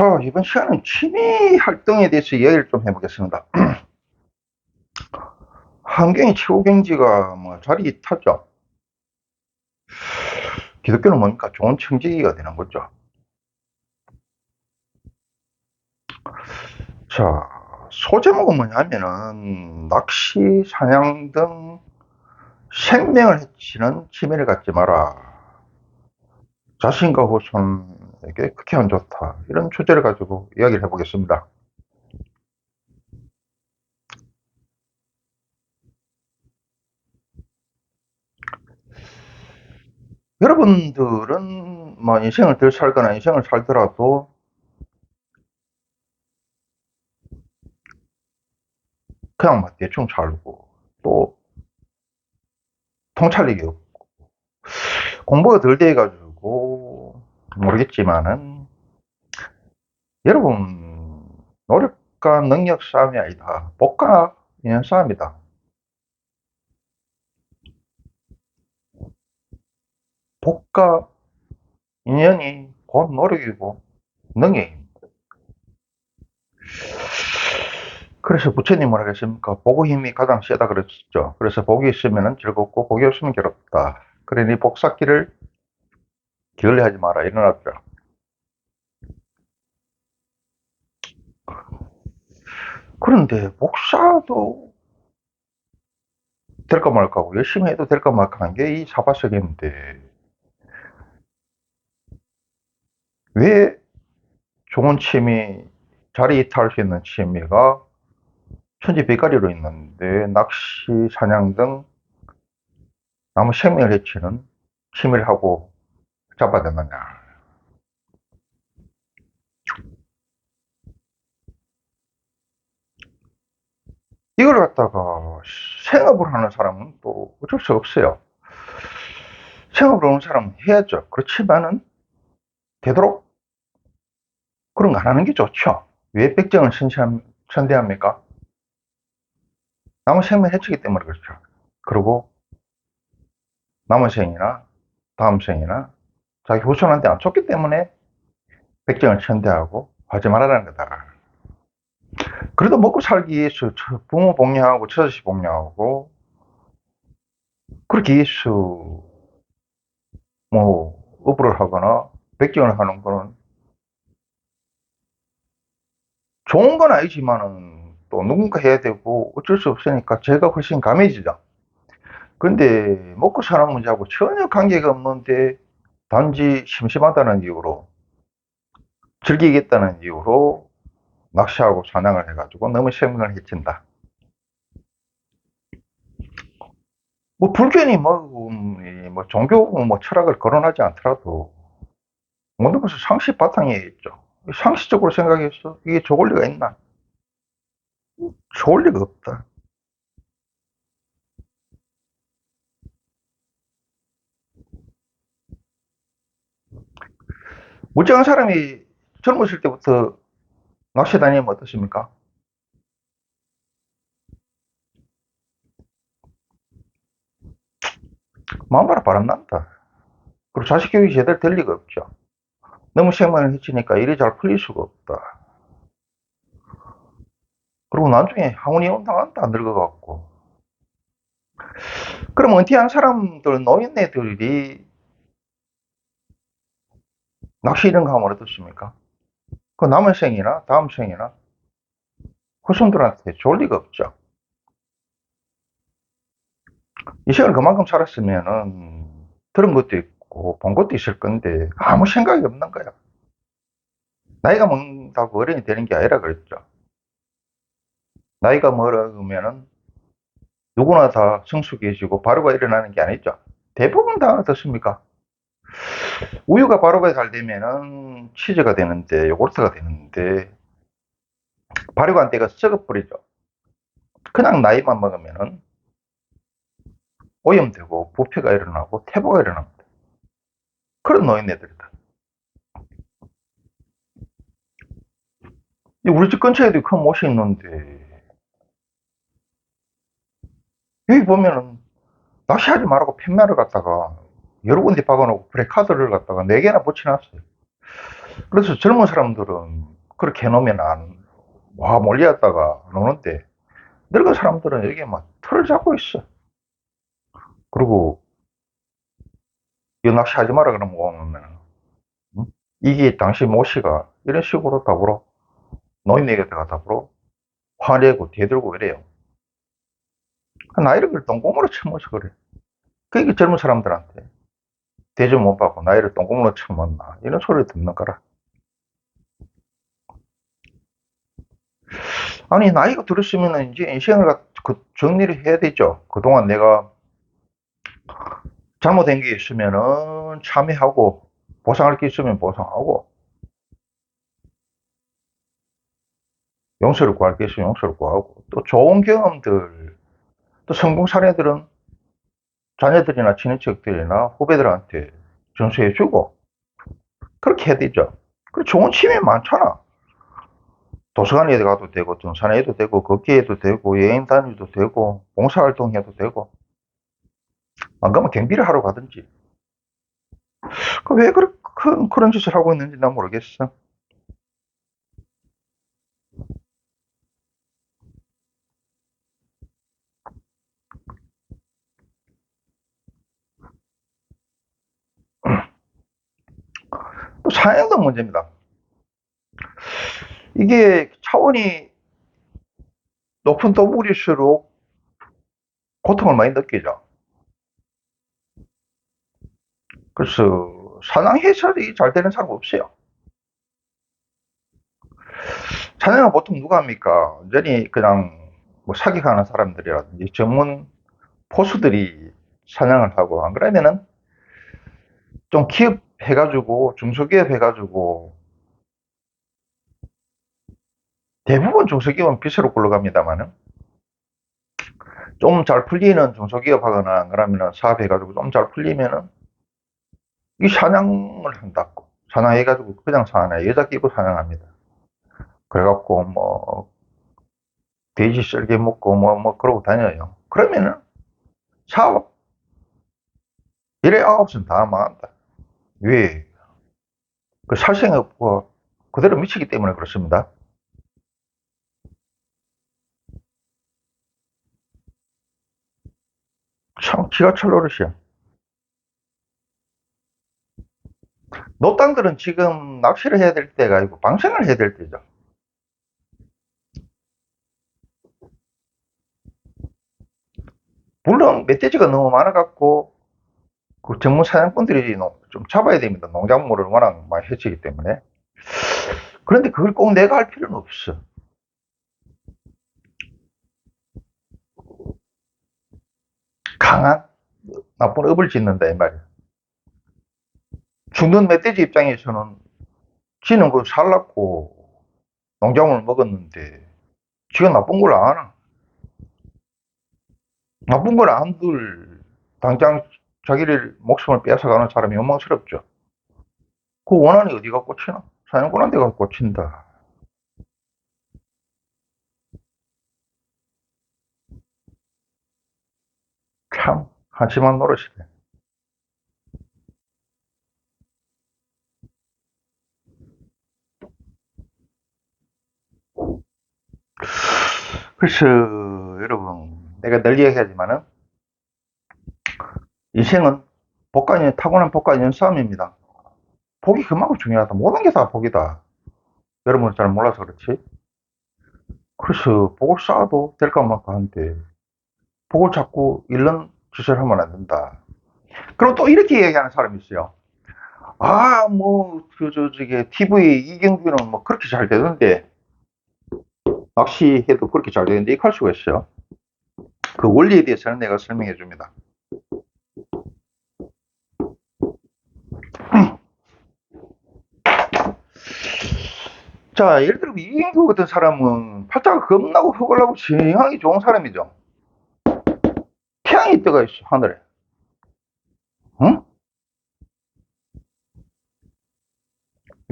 자, 이번 시간은 취미 활동에 대해서 이야기를 좀 해보겠습니다. 환경의 최고 경지가 뭐 자리 타죠. 기독교는 뭡니까? 좋은 청지기가 되는 거죠. 자, 소제목은 뭐냐면은 낚시, 사냥 등 생명을 해치는 취미를 갖지 마라. 자신과 후손 에게 극히 안 좋다. 이런 주제를 가지고 이야기를 해보겠습니다. 여러분들은 뭐 인생을 덜 살거나 인생을 살더라도 그냥 막 대충 살고 또 통찰력이 없고 공부가 덜 돼가지고 모르겠지만은 여러분 노력과 능력 싸움이 아니다 복과 인연 싸움이다 복과 인연이 곧 노력이고 능력입니다 그래서 부처님 뭐라 하겠습니까? 복의 힘이 가장 세다 그랬죠. 그래서 복이 있으면 즐겁고 복이 없으면 괴롭다. 그러니 복 쌓기를 기울여 하지 마라. 일어나더라. 그런데 복사도 될까 말까고 열심히 해도 될까 말까 하는 게 이 사바석인데 왜 좋은 취미 자리 이탈할 수 있는 취미가 천지백가리로 있는데 낚시, 사냥 등 나무 생명을 해치는 취미를 하고 잡아대느냐. 이걸 갖다가 생업을 하는 사람은 또 어쩔 수 없어요. 생업을 하는 사람은 해야죠. 그렇지만은 되도록 그런 거 안 하는 게 좋죠. 왜 백정을 선대합니까? 남은 생명 해치기 때문에 그렇죠. 그리고 남은 생이나 다음 생이나 자기 후손한테 안 좋기 때문에 백정을 천대하고 하지 말아라는 거다. 그래도 먹고 살기 위해서 부모 복양하고 처자식 복양하고 그렇게 위해서 뭐 업을 하거나 백정을 하는 거는 좋은 건 아니지만은 또 누군가 해야 되고 어쩔 수 없으니까 제가 훨씬 감해지죠. 근데 먹고 사는 문제하고 전혀 관계가 없는데 단지 심심하다는 이유로 즐기겠다는 이유로 낚시하고 사냥을 해가지고 너무 생명을 해친다. 뭐 불교니 뭐, 음, 뭐 종교 뭐 철학을 거론하지 않더라도 모든 것은 상식 바탕에 있죠. 상식적으로 생각해서 이게 좋을 리가 있나? 좋을 리가 없다. 멀쩡한 사람이 젊었을 때부터 낚시 다니면 어떻습니까? 마음바라 바람난다. 그리고 자식 교육이 제대로 될 리가 없죠. 너무 생명을 해치니까 일이 잘 풀릴 수가 없다. 그리고 나중에 항원이혼 당한다 늙어갖고. 그럼 은퇴한 사람들, 노인네들이 낚시 이런 거 하면 어떻습니까? 그 남은 생이나 다음 생이나 후손들한테 좋을 리가 없죠. 이 생을 그만큼 살았으면은 들은 것도 있고 본 것도 있을 건데 아무 생각이 없는 거야. 나이가 먹는다고 어른이 되는 게 아니라 그랬죠. 나이가 먹으면은 누구나 다 성숙해지고 바로가 일어나는 게 아니죠. 대부분 다 어떻습니까? 우유가 바로가 잘 되면은 치즈가 되는데 요구르트가 되는데 발효가 안 돼가 썩어버리죠. 그냥 나이만 먹으면은 오염되고 부패가 일어나고 태보가 일어납니다. 그런 노인네들이다. 우리 집 근처에도 큰 못이 있는데 여기 보면은 낚시하지 말라고 팻말을 갖다가 여러 군데 박아놓고 브레카드를 갖다가 네 개나 붙여놨어요. 그래서 젊은 사람들은 그렇게 해놓으면 안, 와, 몰려왔다가 노는데, 늙은 사람들은 여기에 막 틀을 잡고 있어. 그리고, 이 낚시 하지 마라 그러면 오면, 응? 이게 당시 모 씨가 이런 식으로 답으로, 노인에게다가 답으로 화내고 대들고 이래요. 나이를 똥공으로 쳐먹어서 그래. 그게 젊은 사람들한테 대접 못 받고 나이를 똥공으로 쳐먹나. 이런 소리를 듣는 거라. 아니, 나이가 들었으면 이제 인생을 갖- 그 정리를 해야 되죠. 그동안 내가 잘못된 게 있으면은 참여하고, 보상할 게 있으면 보상하고, 용서를 구할 게 있으면 용서를 구하고, 또 좋은 경험들, 또 성공 사례들은 자녀들이나 친인척들이나 후배들한테 전수해주고, 그렇게 해야 되죠. 그리고 좋은 취미 많잖아. 도서관에 가도 되고, 등산에 해도 되고, 걷기 해도 되고, 여행 다니도 되고, 봉사활동 해도 되고, 안 가면 경비를 하러 가든지. 그 왜 그런, 그- 그런 짓을 하고 있는지 난 모르겠어. 사양도 문제입니다. 이게 차원이 높은 동물일수록 고통을 많이 느끼죠. 그래서 사냥 해설이 잘 되는 사람 없어요. 사냥은 보통 누가 합니까? 완전히 그냥 뭐 사격하는 사람들이라든지 전문 포수들이 사냥을 하고 안 그러면은 좀 기업 해가지고 중소기업 해가지고 대부분 중소기업은 빚으로 굴러갑니다만은 좀 잘 풀리는 중소기업 하거나 안 그러면은 사업 해가지고 좀 잘 풀리면은 이 사냥을 한다고 사냥해가지고 그냥 사나요 여자 끼고 사냥합니다. 그래갖고 뭐 돼지 썰개 먹고 뭐뭐 그러고 다녀요. 그러면은 사업 일에 아홉은 다 망한다. 왜? 그 살생업과 그대로 미치기 때문에 그렇습니다. 참찰 노릇이야. 노땅들은 지금 낚시를 해야 될 때가 아니고 방생을 해야 될 때죠. 물론 멧돼지가 너무 많아갖고 그 전문 사냥꾼들이 노- 좀 잡아야 됩니다. 농작물을 워낙 많이 해치기 때문에. 그런데 그걸 꼭 내가 할 필요는 없어. 강한 나쁜 업을 짓는다 이 말이야. 죽는 멧돼지 입장에서는 지는 그 살랐고 농작물을 먹었는데 지가 나쁜 걸 아나? 나쁜 걸 안들 당장 자기를 목숨을 뺏어가는 사람이 원망스럽죠. 그 원한이 어디가 꽂히나? 사냥꾼한테 가 꽂힌다. 참 한심한 노릇이네. 그래서 여러분 내가 늘 얘기하지만은 인생은 복과 타고난 복과 인연 싸움입니다. 복이 그만큼 중요하다. 모든 게 다 복이다. 여러분은 잘 몰라서 그렇지. 그래서 복을 쌓아도 될 것만큼 한데 복을 자꾸 잃는 짓을 하면 안 된다. 그럼 또 이렇게 얘기하는 사람이 있어요. 아, 뭐, 그, 저, 저기, TV 이경규는 뭐 그렇게 잘 되던데, 낚시해도 그렇게 잘 되는데, 이렇게 할 수가 있어요. 그 원리에 대해서는 내가 설명해 줍니다. 자, 예를 들어 이경규 같은 사람은 팔자가 겁나고 허걸나고 징하게 좋은 사람이죠. 태양이 떠가 있어, 하늘에. 응?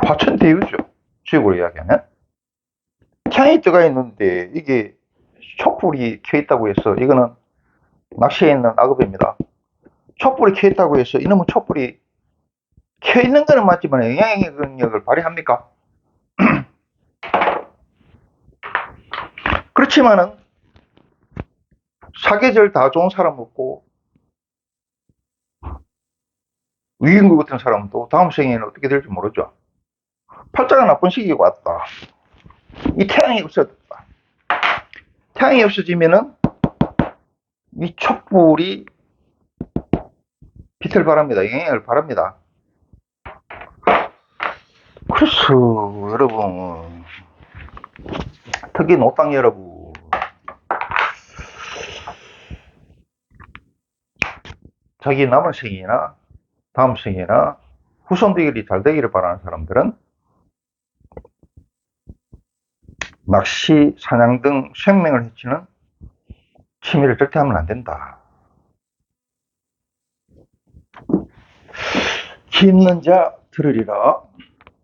화천대유죠. 지역으로 이야기하면. 태양이 떠가 있는데 이게 촛불이 켜 있다고 해서 이거는 낚시에 있는 악업입니다. 촛불이 켜 있다고 해서 이놈은 촛불이 켜 있는 거는 맞지만 영향력을 발휘합니까? 그렇지만은 사계절 다 좋은 사람 없고 위인구 같은 사람도 다음 생에는 어떻게 될지 모르죠. 팔자가 나쁜 시기가 왔다. 이 태양이 없어졌다. 태양이 없어지면은 이 촛불이 빛을 바랍니다. 영향을 바랍니다. 그래서 여러분 특히 노땅 여러분 자기 남은 생이나 다음 생이나 후손들이 잘 되기를 바라는 사람들은 낚시, 사냥 등 생명을 해치는 취미를 절대 하면 안 된다. 기 있는 자 들으리라.